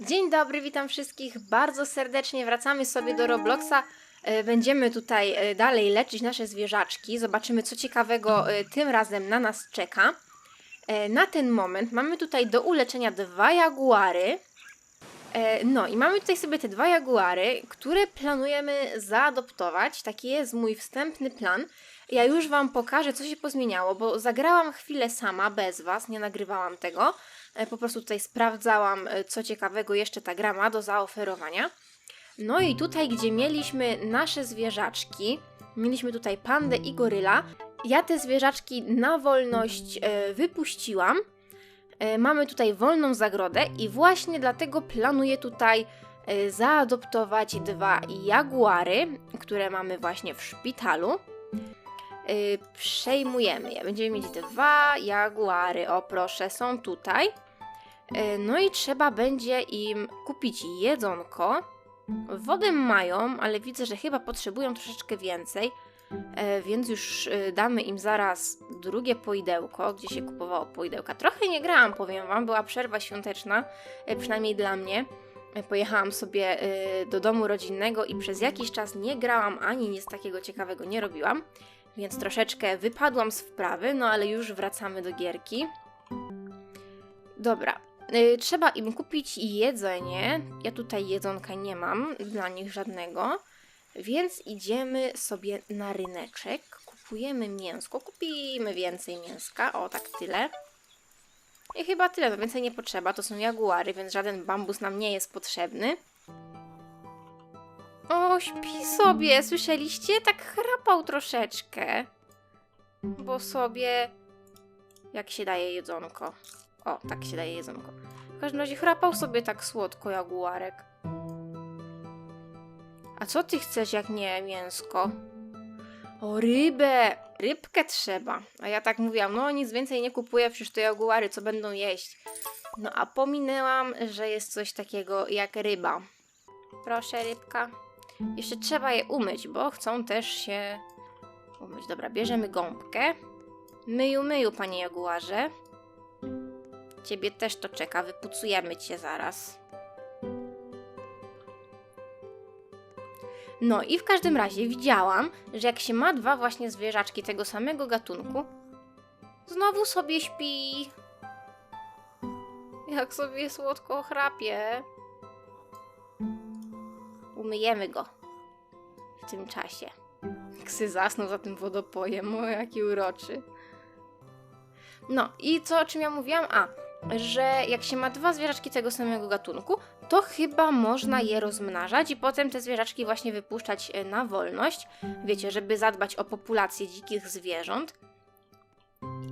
Dzień dobry, witam wszystkich bardzo serdecznie. Wracamy sobie do Robloxa. E, Będziemy tutaj e, dalej leczyć nasze zwierzaczki. Zobaczymy, co ciekawego e, tym razem na nas czeka. Na ten moment mamy tutaj do uleczenia dwa jaguary. No i mamy tutaj sobie te dwa jaguary, które planujemy zaadoptować. Taki jest mój wstępny plan. Ja już Wam pokażę, co się pozmieniało, bo zagrałam chwilę sama, bez Was, nie nagrywałam tego. E, Po prostu tutaj sprawdzałam, e, co ciekawego jeszcze ta gra ma do zaoferowania. No i tutaj, gdzie mieliśmy nasze zwierzaczki, mieliśmy tutaj pandę i goryla. Ja te zwierzaczki na wolność e, wypuściłam. Mamy tutaj wolną zagrodę i właśnie dlatego planuję tutaj zaadoptować dwa jaguary, które mamy właśnie w szpitalu. E, przejmujemy je. Będziemy mieć dwa jaguary. O proszę, są tutaj. E, No i trzeba będzie im kupić jedzonko. Wodę mają, ale widzę, że chyba potrzebują troszeczkę więcej, e, więc już damy im zaraz drugie poidełko, gdzie się kupowało poidełka. Trochę nie grałam, powiem wam, była przerwa świąteczna, przynajmniej dla mnie. Pojechałam sobie do domu rodzinnego i przez jakiś czas nie grałam ani nic takiego ciekawego nie robiłam, więc troszeczkę wypadłam z wprawy, no ale już wracamy do gierki. Dobra, Y, Trzeba im kupić jedzenie. Ja tutaj jedzonka nie mam, dla nich żadnego. Więc idziemy sobie na ryneczek. Kupujemy mięsko. Kupimy więcej mięska. O, tak tyle. I chyba tyle, no więcej nie potrzeba. To są jaguary, więc żaden bambus nam nie jest potrzebny. O, śpi sobie. Słyszeliście? Tak chrapał troszeczkę. Bo sobie... Jak się daje jedzonko? O, tak się daje jedzonko. W każdym razie chrapał sobie tak słodko jaguarek. A co ty chcesz, jak nie mięsko? O, rybę! Rybkę trzeba. A ja tak mówiłam, no nic więcej nie kupuję, przecież to jaguary, co będą jeść? No a pominęłam, że jest coś takiego jak ryba. Proszę, rybka. Jeszcze trzeba je umyć, bo chcą też się umyć. Dobra, bierzemy gąbkę. Myju, myju, panie jaguarze. Ciebie też to czeka, wypucujemy cię zaraz. No i w każdym razie widziałam, że jak się ma dwa właśnie zwierzaczki tego samego gatunku, znowu sobie śpi. Jak sobie słodko chrapie. Umyjemy go w tym czasie. Ksy zasnął za tym wodopojem, o jaki uroczy. No i co, o czym ja mówiłam? A, że jak się ma dwa zwierzaczki tego samego gatunku, to chyba można je rozmnażać i potem te zwierzaczki właśnie wypuszczać e, na wolność. Wiecie, żeby zadbać o populację dzikich zwierząt.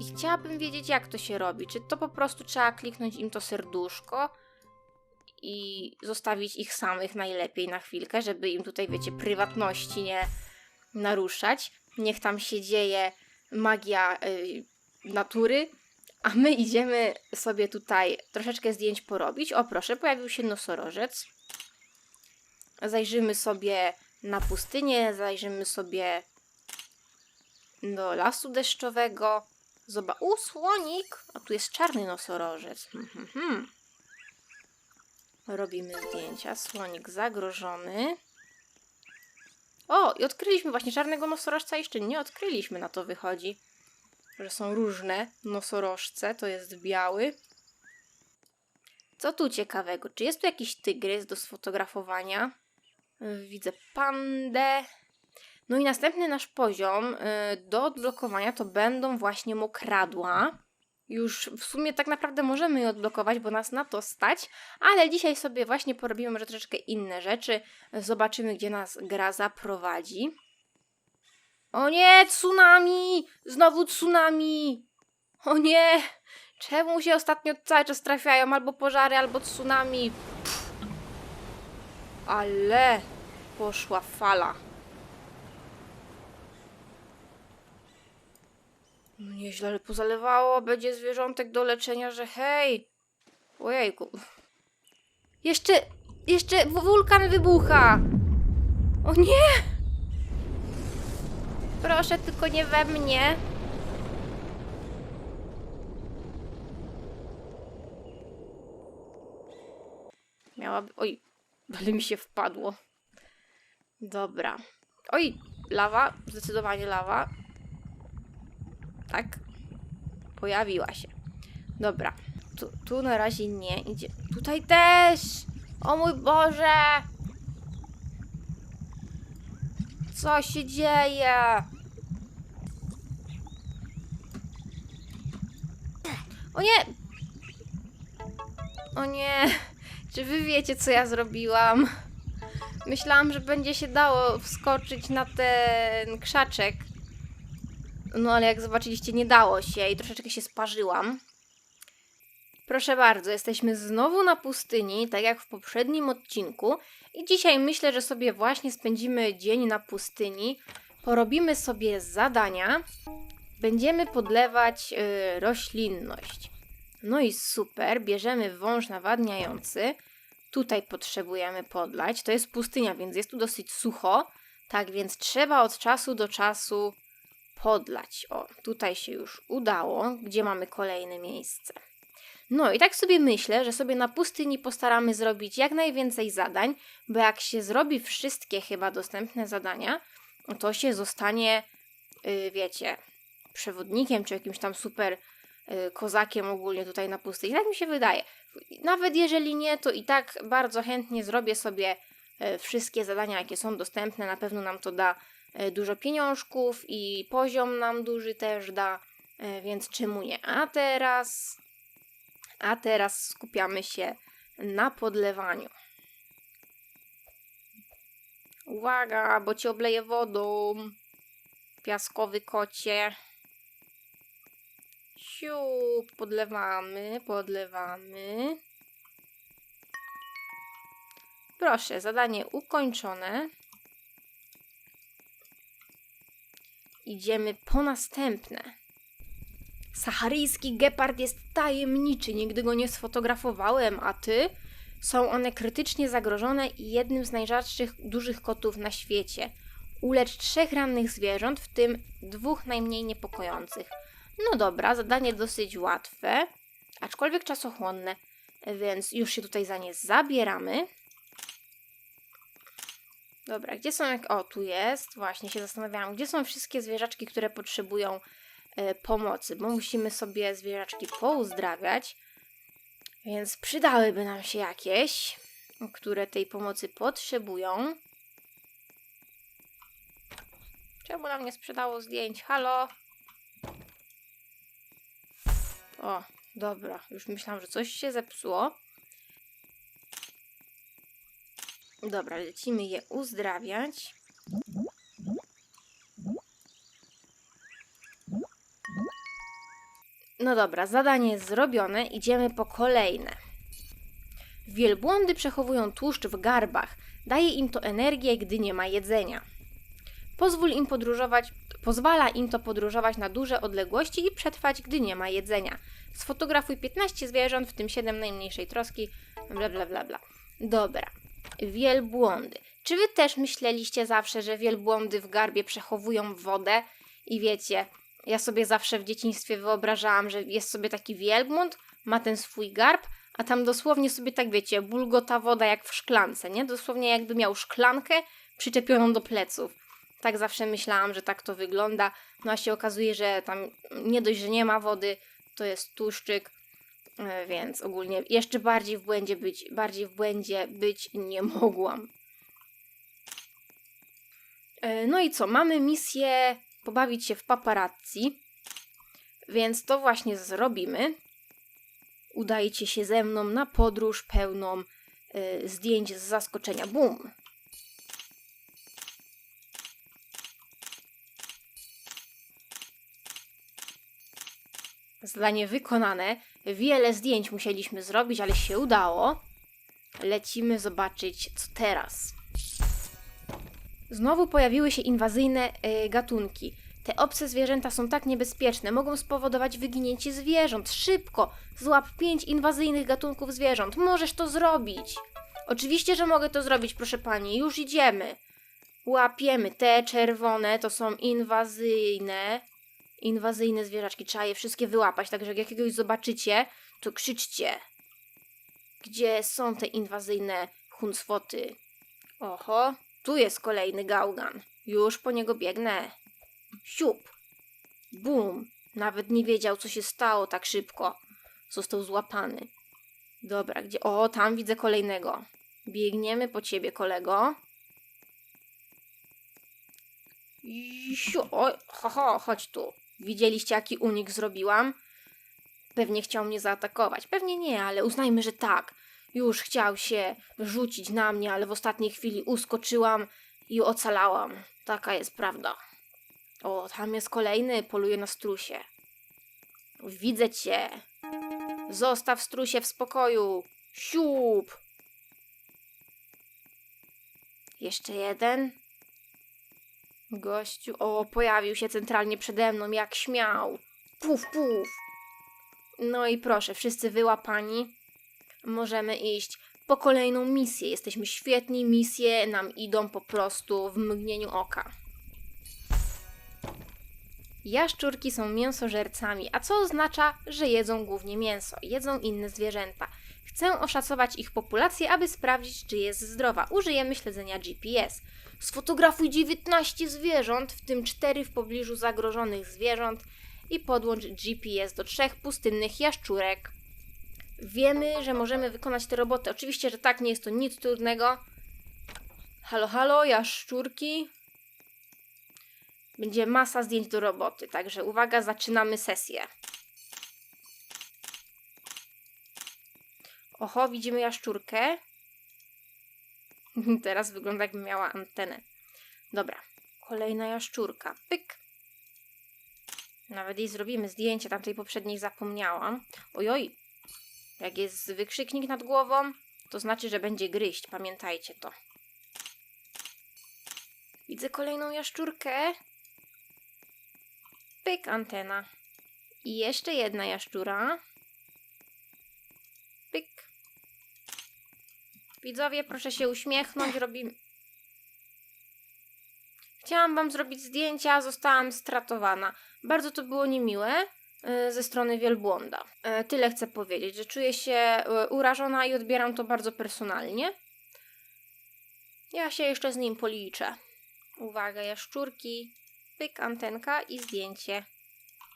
I chciałabym wiedzieć, jak to się robi. Czy to po prostu trzeba kliknąć im to serduszko i zostawić ich samych najlepiej na chwilkę, żeby im tutaj, wiecie, prywatności nie naruszać. Niech tam się dzieje magia y, natury, a my idziemy sobie tutaj troszeczkę zdjęć porobić. O proszę, pojawił się nosorożec. Zajrzymy sobie na pustynię, zajrzymy sobie do lasu deszczowego. Zobacz, u, słonik! A tu jest czarny nosorożec. Hmm, hmm, hmm. Robimy zdjęcia. Słonik zagrożony. O, i odkryliśmy właśnie czarnego nosorożca. Jeszcze nie odkryliśmy, na to wychodzi że są różne nosorożce, to jest biały. Co tu ciekawego? Czy jest tu jakiś tygrys do sfotografowania? Widzę pandę. No i następny nasz poziom yy, do odblokowania to będą właśnie mokradła. Już w sumie tak naprawdę możemy je odblokować, bo nas na to stać, ale dzisiaj sobie właśnie porobimy może troszeczkę inne rzeczy. Zobaczymy, gdzie nas gra zaprowadzi. O nie, tsunami! Znowu tsunami! O nie! Czemu się ostatnio cały czas trafiają albo pożary, albo tsunami? Pff. Ale poszła fala. Nieźle, ale pozalewało, będzie zwierzątek do leczenia, że hej! Ojejku. Jeszcze, jeszcze wulkan wybucha! O nie! Proszę, tylko nie we mnie. Miałaby... Oj, ale mi się wpadło. Dobra. Oj, lawa. Zdecydowanie lawa. Tak. Pojawiła się. Dobra. Tu, tu na razie nie idzie. Tutaj też! O mój Boże! Co się dzieje? O nie! O nie! Czy wy wiecie, co ja zrobiłam? Myślałam, że będzie się dało wskoczyć na ten krzaczek. No ale jak zobaczyliście, nie dało się i troszeczkę się sparzyłam. Proszę bardzo, jesteśmy znowu na pustyni, tak jak w poprzednim odcinku. I dzisiaj myślę, że sobie właśnie spędzimy dzień na pustyni. Porobimy sobie zadania. Będziemy podlewać y, roślinność. No i super, bierzemy wąż nawadniający. Tutaj potrzebujemy podlać. To jest pustynia, więc jest tu dosyć sucho. Tak więc trzeba od czasu do czasu podlać. O, tutaj się już udało. Gdzie mamy kolejne miejsce? No i tak sobie myślę, że sobie na pustyni postaramy zrobić jak najwięcej zadań, bo jak się zrobi wszystkie chyba dostępne zadania, to się zostanie, yy, wiecie, przewodnikiem czy jakimś tam super yy, kozakiem ogólnie tutaj na pustyni. Tak mi się wydaje. Nawet jeżeli nie, to i tak bardzo chętnie zrobię sobie yy, wszystkie zadania, jakie są dostępne. Na pewno nam to da dużo pieniążków i poziom nam duży też da, yy, więc czemu nie? A teraz a teraz skupiamy się na podlewaniu. Uwaga, bo cię obleję wodą. Piaskowy kocie. Siup, podlewamy, podlewamy. Proszę, zadanie ukończone. Idziemy po następne. Saharyjski gepard jest tajemniczy, nigdy go nie sfotografowałem, a ty? Są one krytycznie zagrożone i jednym z najrzadszych dużych kotów na świecie. Ulecz trzech rannych zwierząt, w tym dwóch najmniej niepokojących. No dobra, zadanie dosyć łatwe, aczkolwiek czasochłonne, więc już się tutaj za nie zabieramy. Dobra, gdzie są jak... O, tu jest. Właśnie się zastanawiałam, gdzie są wszystkie zwierzaczki, które potrzebują e, pomocy, bo musimy sobie zwierzaczki pouzdrawiać, więc przydałyby nam się jakieś, które tej pomocy potrzebują. Czemu nam nie sprzedało zdjęć? Halo? O, dobra, już myślałam, że coś się zepsuło. Dobra, lecimy je uzdrawiać. No dobra, zadanie jest zrobione, idziemy po kolejne. Wielbłądy przechowują tłuszcz w garbach. Daje im to energię, gdy nie ma jedzenia. Pozwól im podróżować, pozwala im to podróżować na duże odległości i przetrwać, gdy nie ma jedzenia. Sfotografuj 15 zwierząt, w tym 7 najmniejszej troski, bla bla bla bla. Dobra. Wielbłądy. Czy wy też myśleliście zawsze, że wielbłądy w garbie przechowują wodę? I wiecie, ja sobie zawsze w dzieciństwie wyobrażałam, że jest sobie taki wielbłąd, ma ten swój garb, a tam dosłownie sobie tak wiecie, bulgota woda jak w szklance, nie? Dosłownie jakby miał szklankę przyczepioną do pleców. Tak zawsze myślałam, że tak to wygląda. No a się okazuje, że tam nie dość, że nie ma wody, to jest tłuszczyk, więc ogólnie jeszcze bardziej w błędzie być, bardziej w błędzie być nie mogłam. E, No i co? Mamy misję pobawić się w paparazzi, więc to właśnie zrobimy. Udajcie się ze mną na podróż pełną y, zdjęć z zaskoczenia. Bum! Zadanie wykonane. Wiele zdjęć musieliśmy zrobić, ale się udało. Lecimy zobaczyć, co teraz. Znowu pojawiły się inwazyjne y, gatunki. Te obce zwierzęta są tak niebezpieczne, mogą spowodować wyginięcie zwierząt. Szybko! Złap pięć inwazyjnych gatunków zwierząt. Możesz to zrobić! Oczywiście, że mogę to zrobić, proszę pani. Już idziemy. Łapiemy te czerwone, to są inwazyjne. Inwazyjne zwierzaczki. Trzeba je wszystkie wyłapać, także jak jakiegoś zobaczycie, to krzyczcie. Gdzie są te inwazyjne huncwoty? Oho, tu jest kolejny gałgan. Już po niego biegnę. Siup. Bum. Nawet nie wiedział, co się stało tak szybko. Został złapany. Dobra, gdzie? O, tam widzę kolejnego. Biegniemy po ciebie, kolego. Siu, oj, ho, ho, chodź tu. Widzieliście, jaki unik zrobiłam? Pewnie chciał mnie zaatakować. Pewnie nie, ale uznajmy, że tak. Już chciał się rzucić na mnie, ale w ostatniej chwili uskoczyłam i ocalałam. Taka jest prawda. O, tam jest kolejny, poluje na strusie. Widzę cię. Zostaw strusie w spokoju. Siup. Jeszcze jeden. Gościu, o, pojawił się centralnie przede mną, jak śmiał. Puf, puf. No i proszę, wszyscy wyłapani. Możemy iść po kolejną misję. Jesteśmy świetni, misje nam idą po prostu w mgnieniu oka. Jaszczurki są mięsożercami, a co oznacza, że jedzą głównie mięso, jedzą inne zwierzęta. Chcę oszacować ich populację, aby sprawdzić, czy jest zdrowa. Użyjemy śledzenia GPS. Sfotografuj 19 zwierząt, w tym 4 w pobliżu zagrożonych zwierząt i podłącz GPS do trzech pustynnych jaszczurek. Wiemy, że możemy wykonać te roboty. Oczywiście, że tak, nie jest to nic trudnego. Halo, halo, jaszczurki. Będzie masa zdjęć do roboty, także uwaga, zaczynamy sesję. Oho, widzimy jaszczurkę. Teraz wygląda jakby miała antenę. Dobra, kolejna jaszczurka. Pyk. Nawet jej zrobimy zdjęcie, tamtej poprzedniej zapomniałam. Ojoj, jak jest wykrzyknik nad głową, to znaczy, że będzie gryźć. Pamiętajcie to. Widzę kolejną jaszczurkę. Pyk, antena. I jeszcze jedna jaszczura. Pyk. Widzowie, proszę się uśmiechnąć. Robimy. Chciałam wam zrobić zdjęcia, zostałam stratowana. Bardzo to było niemiłe e, ze strony wielbłąda. E, Tyle chcę powiedzieć, że czuję się e, urażona i odbieram to bardzo personalnie. Ja się jeszcze z nim policzę. Uwaga, jaszczurki, pyk, antenka i zdjęcie.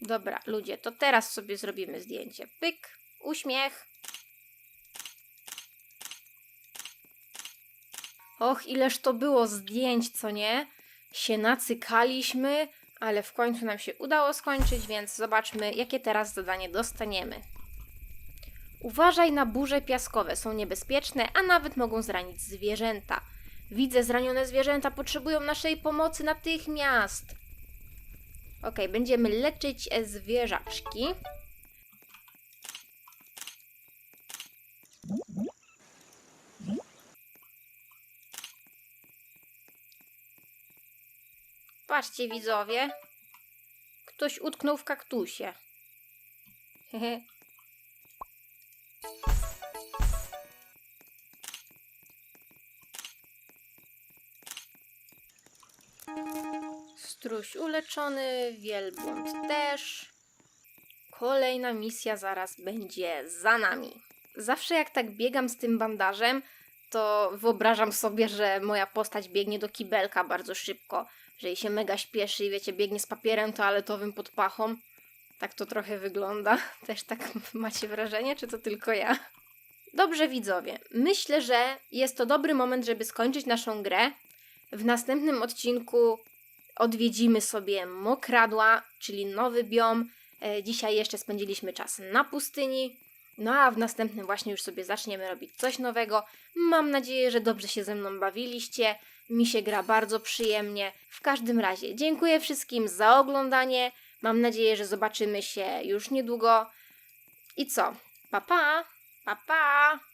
Dobra, ludzie, to teraz sobie zrobimy zdjęcie. Pyk, uśmiech. Och, ileż to było zdjęć, co nie? Się nacykaliśmy, ale w końcu nam się udało skończyć, więc zobaczmy, jakie teraz zadanie dostaniemy. Uważaj na burze piaskowe, są niebezpieczne, a nawet mogą zranić zwierzęta. Widzę zranione zwierzęta, potrzebują naszej pomocy natychmiast. Ok, będziemy leczyć e, zwierzaczki. Patrzcie, widzowie. Ktoś utknął w kaktusie. Struś uleczony, wielbłąd też. Kolejna misja zaraz będzie za nami. Zawsze jak tak biegam z tym bandażem, to wyobrażam sobie, że moja postać biegnie do kibelka bardzo szybko, że jej się mega śpieszy i wiecie, biegnie z papierem toaletowym pod pachą. Tak to trochę wygląda. Też tak macie wrażenie, czy to tylko ja? Dobrze, widzowie. Myślę, że jest to dobry moment, żeby skończyć naszą grę. W następnym odcinku odwiedzimy sobie Mokradła, czyli nowy biom. E, Dzisiaj jeszcze spędziliśmy czas na pustyni. No a w następnym właśnie już sobie zaczniemy robić coś nowego. Mam nadzieję, że dobrze się ze mną bawiliście. Mi się gra bardzo przyjemnie. W każdym razie dziękuję wszystkim za oglądanie. Mam nadzieję, że zobaczymy się już niedługo. I co? Pa pa! Pa pa!